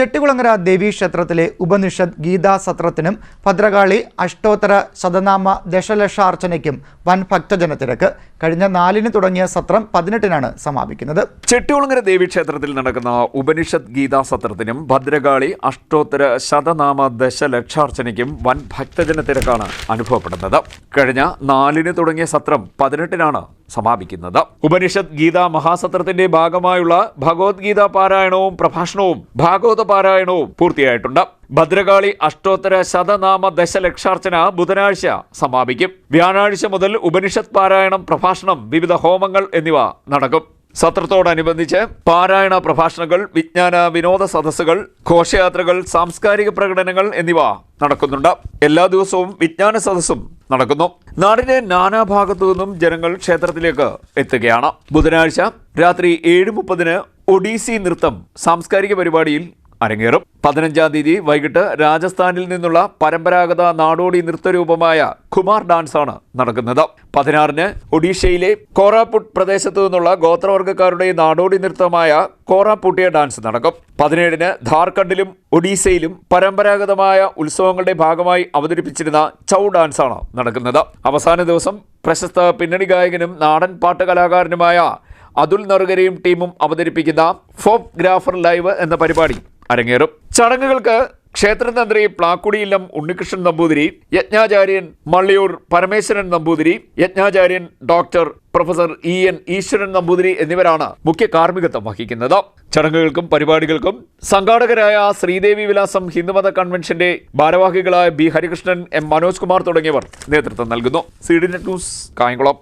ചെട്ടികുളങ്ങര ദേവീക്ഷേത്രത്തിലെ ഉപനിഷത്ത് ഗീതാ സത്രത്തിനും ഭദ്രകാളി അഷ്ടോത്തര ശതനാമ ദശലക്ഷാർച്ചനയ്ക്കും വൻ ഭക്തജനത്തിരക്ക് കഴിഞ്ഞ നാലിന് തുടങ്ങിയ സത്രം പതിനെട്ടിനാണ് സമാപിക്കുന്നത്. ചെട്ടികുളങ്ങര ദേവീക്ഷേത്രത്തിൽ നടക്കുന്ന ഉപനിഷത്ത് ഗീതാ സത്രത്തിനും ഭദ്രകാളി അഷ്ടോത്തര ശതനാമ ദശലക്ഷാർച്ചനയ്ക്കും വൻ ഭക്തജനത്തിരക്കാണ് അനുഭവപ്പെടുന്നത്. കഴിഞ്ഞ നാലിന് തുടങ്ങിയ സത്രം പതിനെട്ടിനാണ് സമാപിക്കുന്നത്. ഉപനിഷത്ത് ഗീത മഹാസത്രത്തിന്റെ ഭാഗമായുള്ള ഭഗവത്ഗീത പാരായണവും പ്രഭാഷണവും ഭാഗവത പാരായണവും പൂർത്തിയായിട്ടുണ്ട്. ഭദ്രകാളി അഷ്ടോത്തര ശതനാമ ദശലക്ഷാർച്ചന ബുധനാഴ്ച സമാപിക്കും. വ്യാഴാഴ്ച മുതൽ ഉപനിഷത്ത് പാരായണം പ്രഭാഷണം വിവിധ ഹോമങ്ങൾ എന്നിവ നടക്കും. സത്രത്തോടനുബന്ധിച്ച് പാരായണ പ്രഭാഷണങ്ങൾ വിജ്ഞാന വിനോദ സദസ്സുകൾ ഘോഷയാത്രകൾ സാംസ്കാരിക പ്രകടനങ്ങൾ എന്നിവ നടക്കുന്നുണ്ട്. എല്ലാ ദിവസവും വിജ്ഞാന സദസ്സും നടക്കുന്നു. നാടിന്റെ നാനാഭാഗത്തു നിന്നും ജനങ്ങൾ ക്ഷേത്രത്തിലേക്ക് എത്തുകയാണ്. ബുധനാഴ്ച രാത്രി ഏഴ് മുപ്പതിന് ഒഡീസി നൃത്തം സാംസ്കാരിക പരിപാടിയിൽ അരങ്ങേറും. പതിനഞ്ചാം തീയതി വൈകിട്ട് രാജസ്ഥാനിൽ നിന്നുള്ള പരമ്പരാഗത നാടോടി നൃത്തരൂപമായ കുമാർ ഡാൻസ് ആണ് നടക്കുന്നത്. പതിനാറിന് ഒഡീഷയിലെ കോറാപുട്ട് പ്രദേശത്തു നിന്നുള്ള ഗോത്രവർഗക്കാരുടെ നാടോടി നൃത്തമായ കോറാപുട്ടിയ ഡാൻസ് നടക്കും. പതിനേഴിന് ധാർഖണ്ഡിലും ഒഡീസയിലും പരമ്പരാഗതമായ ഉത്സവങ്ങളുടെ ഭാഗമായി അവതരിപ്പിച്ചിരുന്ന ചൗ ഡാൻസ് ആണ് നടക്കുന്നത്. അവസാന ദിവസം പ്രശസ്ത പിന്നണി ഗായകനും നാടൻ പാട്ട് കലാകാരനുമായ അതുൽ നറുകരയും ടീമും അവതരിപ്പിക്കുന്ന ഫോപ്പ് ഗ്രാഫർ ലൈവ് എന്ന പരിപാടി അരങ്ങേറും. ചടങ്ങുകൾക്ക് ക്ഷേത്രതന്ത്രി പ്ലാക്കുടിയില്ലം ഉണ്ണികൃഷ്ണൻ നമ്പൂതിരി യജ്ഞാചാര്യൻ Malliyoor Parameswaran Namboothiri യജ്ഞാചാര്യൻ doctor professor E N Eswaran Namboothiri എന്നിവരാണ് മുഖ്യ കാർമ്മികത്വം വഹിക്കുന്നത്. ചടങ്ങുകൾക്കും പരിപാടികൾക്കും സംഘാടകരായ ശ്രീദേവി വിലാസം ഹിന്ദുമത കൺവെൻഷന്റെ ഭാരവാഹികളായ ബി ഹരികൃഷ്ണൻ എം മനോജ് കുമാർ തുടങ്ങിയവർ നേതൃത്വം നൽകുന്നു. C D net news Kayamkulam.